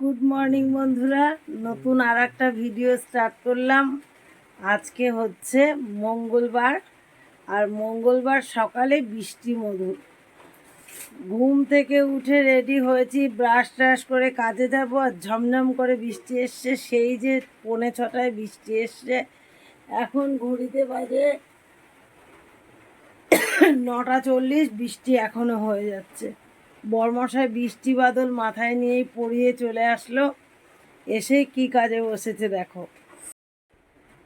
Good morning বন্ধুরা। নতুন আর একটা ভিডিও স্টার্ট করলাম। আজকে হচ্ছে মঙ্গলবার। আর মঙ্গলবার সকালে বৃষ্টি মধুর। ঘুম থেকে উঠে রেডি হয়েছি ব্রাশ ট্রাশ করে কাজে যাব। আর ঝমঝম করে বৃষ্টি এসছে। সেই যে পৌনে ছটায় বৃষ্টি এসছে। এখন ঘড়িতে বাজে নটা চল্লিশ। বৃষ্টি এখনও হয়ে যাচ্ছে। বরমশাই বৃষ্টি বাদল মাথায় নিয়েই পড়িয়ে চলে আসলো। এসে কি কাজে বসেছে দেখো।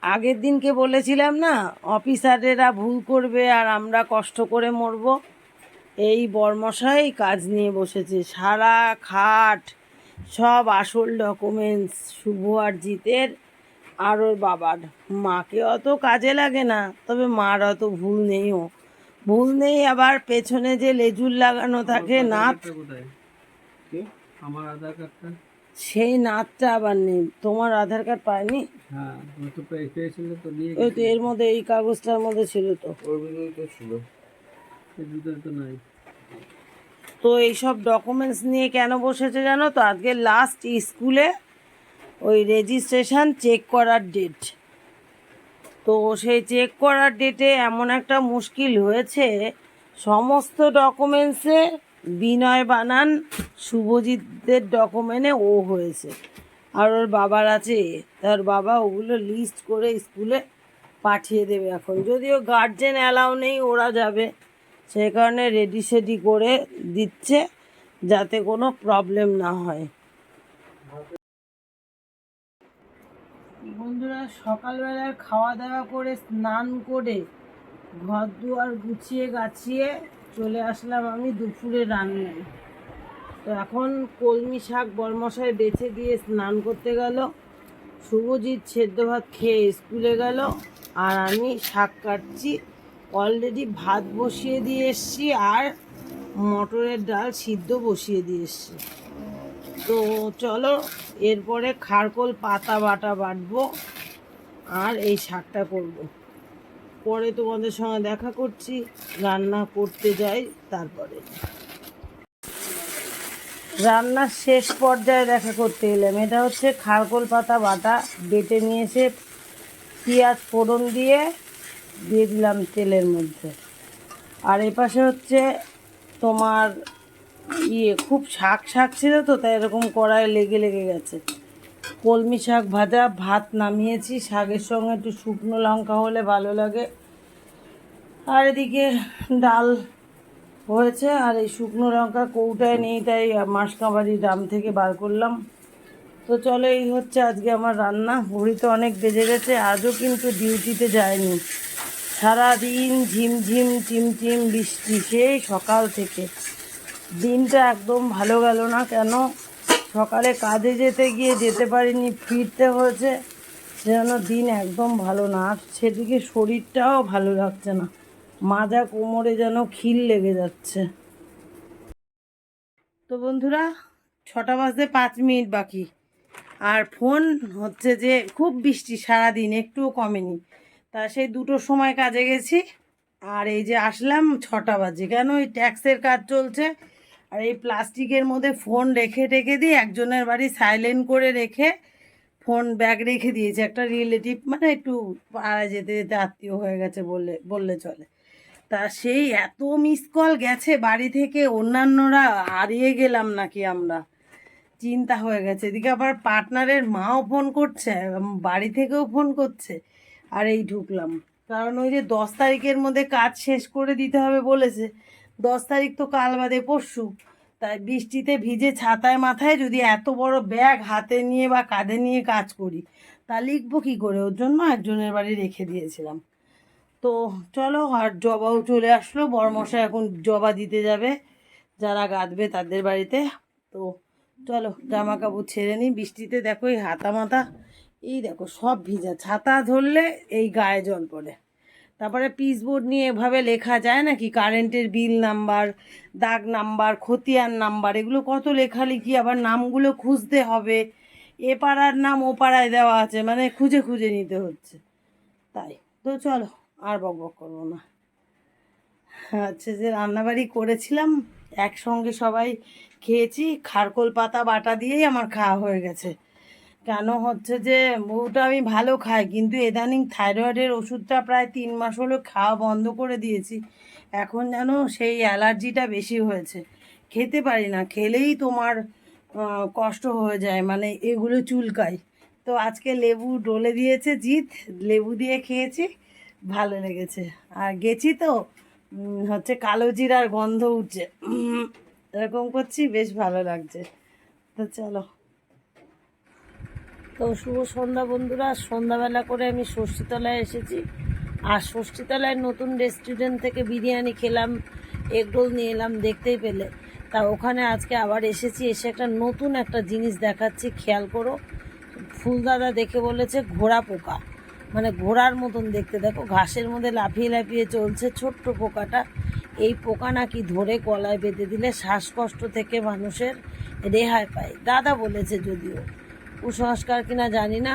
আগের দিনকে বলেছিলাম না, অফিসারেরা ভুল করবে আর আমরা কষ্ট করে মরব। এই বরমশাই কাজ নিয়ে বসেছে। সারা খাট, সব আসল ডকুমেন্টস শুভ আর জিতের আর ওর বাবার। মাকে অত কাজে লাগে না, তবে মার অত ভুল নেইও ভুল নেই আবার পেছনে যে লেজুর লাগানো থাকে নাথ আমার আধার কার্ডটা? সেই নাথটা আবার নেই। তোমার আধার কার্ড পায়নি? হ্যাঁ তো পেয়ে তো নিয়ে ওই তো এর মধ্যে এই কাগজটার মধ্যে ছিল তো। ওর ভিতরে তো ছিল। তো নাই। তো এইসব ডকুমেন্টস নিয়ে কেন বসেছে জানো তো? আজকে লাস্ট স্কুলে ওই রেজিস্ট্রেশন চেক করার ডেট তো সেই চেক করার ডেটে এমন একটা মুশকিল হয়েছে। সমস্ত ডকুমেন্টসে বিনয় বানান, শুভজিৎদের ডকুমেন্টে ও হয়েছে। আর ওর বাবার আছে, তার বাবা ওগুলো লিস্ট করে স্কুলে পাঠিয়ে দেবে এখন। যদিও গার্জেন অ্যালাউ নেই, ওরা যাবে। সেই কারণে রেডি সেডি করে দিচ্ছে, যাতে কোনো প্রবলেম না হয়। বন্ধুরা, সকালবেলার খাওয়া দাওয়া করে স্নান করে ঘর দুয়ার গুছিয়ে গাছিয়ে চলে আসলাম আমি দুপুরে রান্নায়। তো এখন কলমি শাক বরমশাই বেছে দিয়ে স্নান করতে গেল। শুভজিৎ সেদ্ধ ভাত খেয়ে স্কুলে গেল আর আমি শাক কাটছি। অলরেডি ভাত বসিয়ে দিয়ে এসছি আর মটরের ডাল সিদ্ধ বসিয়ে দিয়ে এসছি। তো চলো, এরপরে খারকোল পাতা বাটা বাটবো আর এই শাকটা করব। পরে তোমাদের সঙ্গে দেখা করছি, রান্না করতে যাই তারপরে। রান্নার শেষ পর্যায়ে দেখা করতে এলাম। এটা হচ্ছে খারকোল পাতা বাটা, বেটে নিয়েছে, পেঁয়াজ ফোড়ন দিয়ে দিয়ে দিলাম তেলের মধ্যে। আর এপাশে হচ্ছে তোমার ইয়ে খুব শাক শাক ছিল তো, তাই এরকম কড়াই লেগে লেগে গেছে। কলমি শাক ভাজা, ভাত নামিয়েছি, শাকের সঙ্গে একটু শুকনো লঙ্কা হলে ভালো লাগে। আর এদিকে ডাল হয়েছে, আর এই শুকনো লঙ্কা কৌটায় নেই, তাই মাসকাবাড়ি ডাম থেকে বার করলাম। তো চলো, এই হচ্ছে আজকে আমার রান্না। ঘড়িতে অনেক বেজে গেছে, আজও কিন্তু ডিউটিতে যায়নি সারাদিন ঝিমঝিম, টিমটিম, বৃষ্টি, সেই সকাল থেকে। দিনটা একদম ভালো গেল না কেন? সকালে কাজে যেতে গিয়ে যেতে পারিনি, ফিরতে হয়েছে। সেজন্য দিন একদম ভালো না। আর সেদিকে শরীরটাও ভালো লাগছে না। মাজা কোমরে যেন খিল লেগে যাচ্ছে। তো বন্ধুরা, ছটা বাজতে পাঁচ মিনিট বাকি। আর ফোন হচ্ছে যে খুব বৃষ্টি সারাদিন, একটুও কমেনি। তা সেই দুটোর সময় কাজে গেছি। আর এই যে আসলাম ছটা বাজে। কেন? ওই ট্যাক্সের কাজ চলছে। আর এই প্লাস্টিকের মধ্যে ফোন রেখে রেখে দিয়ে একজনের বাড়ি সাইলেন্ট করে রেখে ফোন ব্যাগ রেখে দিয়েছে। একটা রিলেটিভ মানে একটু পাড়ায় যেতে যেতে আত্মীয় হয়ে গেছে বললে বললে চলে। তা সেই এত মিস কল গেছে, বাড়ি থেকে অন্যান্যরা হারিয়ে গেলাম নাকি আমরা? চিন্তা হয়ে গেছে। এদিকে আবার পার্টনারের মাও ফোন করছে বাড়ি থেকেও ফোন করছে, আর এই ঢুকলাম। কারণ ওই যে দশ তারিখের মধ্যে কাজ শেষ করে দিতে হবে বলেছে দশ তারিখ তো কাল বাদে পরশু। তাই বৃষ্টিতে ভিজে ছাতায় মাথায় যদি এত বড় ব্যাগ হাতে নিয়ে বা কাঁধে নিয়ে কাজ করি, তা লিখব কী করে? ওর জন্য একজনের বাড়ি রেখে দিয়েছিলাম। তো চলো আর জবাও চলে আসলো। বরমশা এখন জবা দিতে যাবে। যারা গাঁদবে তাদের বাড়িতে। তো চলো জামা কাপড় ছেড়ে নিই। বৃষ্টিতে দেখো এই হাতা মাথা এই দেখো সব ভিজা। ছাতা ধরলে এই গায়ে জল পড়ে। তারপরে পিসবোর্ড নিয়ে এভাবে লেখা যায় নাকি? কারেন্টের বিল নাম্বার, দাগ নাম্বার, খতিয়ান নাম্বার, এগুলো কত লেখালেখি, আবার নামগুলো খুঁজতে হবে। এ পাড়ার নাম ও পাড়ায় দেওয়া আছে মানে খুঁজে খুঁজে নিতে হচ্ছে। তাই, তো চলো, আর বক বক করব না। আচ্ছা যে রান্নাবাড়ি করেছিলাম, একসঙ্গে সবাই খেয়েছি, খারকোল পাতা, বাটা দিয়েই আমার খাওয়া হয়ে গেছে। কেন হচ্ছে যে ওটা আমি ভালো খাই, কিন্তু ইদানিং থাইরয়েডের ওষুধটা প্রায় তিন মাস হলো খাওয়া বন্ধ করে দিয়েছি। এখন যেন সেই অ্যালার্জিটা বেশি হয়েছে। খেতে পারি না, খেলেই তোমার কষ্ট হয়ে যায় মানে এগুলো চুলকায়। তো আজকে লেবু ডলে দিয়েছে জিৎ, লেবু দিয়ে খেয়েছি, ভালো লেগেছে। আর গেছি তো হচ্ছে কালো জিরার গন্ধ উঠছে। এরকম করছি, বেশ ভালো লাগছে। তো চলো। তো শুভ সন্ধ্যা বন্ধুরা, সন্ধ্যাবেলা করে আমি ষষ্ঠীতলায় এসেছি। আর ষষ্ঠীতলায় নতুন রেস্টুরেন্ট থেকে বিরিয়ানি খেলাম এগরোল নিয়ে এলাম, দেখতেই পেলে। তা ওখানে আজকে আবার এসেছি, এসে একটা নতুন একটা জিনিস দেখাচ্ছি, খেয়াল করো। ফুলদাদা দেখে বলেছে ঘোড়া পোকা। মানে ঘোড়ার মতন দেখতে। দেখো, ঘাসের মধ্যে লাফিয়ে লাফিয়ে চলছে ছোট্ট পোকাটা। এই পোকা নাকি ধরে গলায় বেঁধে দিলে শ্বাসকষ্ট থেকে মানুষের রেহাই পায়। দাদা বলেছে যদিও। কুসংস্কার কিনা জানি না,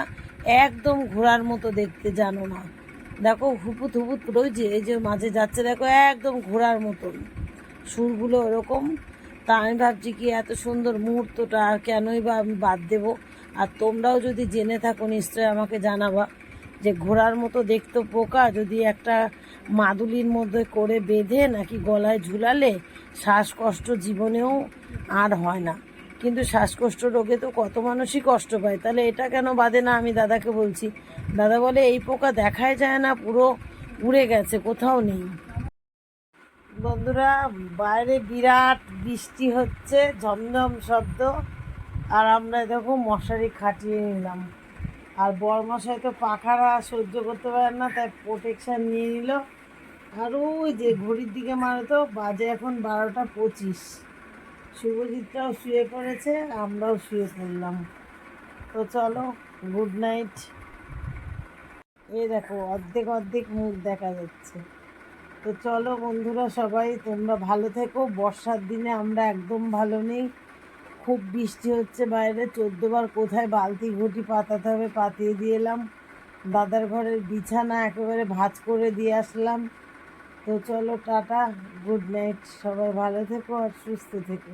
একদম ঘোড়ার মতো দেখতে জানো না। দেখো হুপুত হুপুত রয়েছে এই যে মাঝে যাচ্ছে, দেখো একদম ঘোড়ার মতন। সুরগুলো ওরকম। তা আমি ভাবছি কি এত সুন্দর মুহূর্তটা, আর কেনই বা আমি বাদ দেবো? আর তোমরাও যদি জেনে থাকো, নিশ্চয়ই আমাকে জানাবা যে ঘোড়ার মতো দেখতো পোকা যদি একটা মাদুলির মধ্যে করে বেঁধে নাকি গলায় ঝুলালে, শ্বাসকষ্ট জীবনেও আর হয় না। কিন্তু শ্বাসকষ্ট রোগে তো কত মানুষই কষ্ট পায়। তাহলে এটা কেন বাদে না আমি দাদাকে বলছি। দাদা বলে, এই পোকা দেখাই যায় না, পুরো উড়ে গেছে, কোথাও নেই। বন্ধুরা, বাইরে বিরাট বৃষ্টি হচ্ছে, ঝমঝম শব্দ। আর আমরা দেখো মশারি খাটিয়ে নিলাম। আর বরমশাই তো পাখারা সহ্য করতে পারেন না, তাই প্রোটেকশান নিয়ে নিল। আর ওই যে ঘড়ির দিকে মারো তো, বাজে এখন বারোটা পঁচিশ। শুভজিৎটাও শুয়ে পড়েছে, আমরাও শুয়ে পড়লাম। তো চলো গুড নাইট এই দেখো, অর্ধেক অর্ধেক মুখ দেখা যাচ্ছে। তো চলো বন্ধুরা সবাই, তোমরা ভালো থেকো। বর্ষার দিনে আমরা একদম ভালো নেই। খুব বৃষ্টি হচ্ছে বাইরে। চোদ্দবার কোথায় বালতি ঘুটি পাতাতে হবে পাতিয়ে দিয়ে এলাম। দাদার ঘরের বিছানা একেবারে ভাঁজ করে দিয়ে আসলাম। তো চলো টাটা গুড নাইট সবাই ভালো থেকো আর সুস্থ থেকো।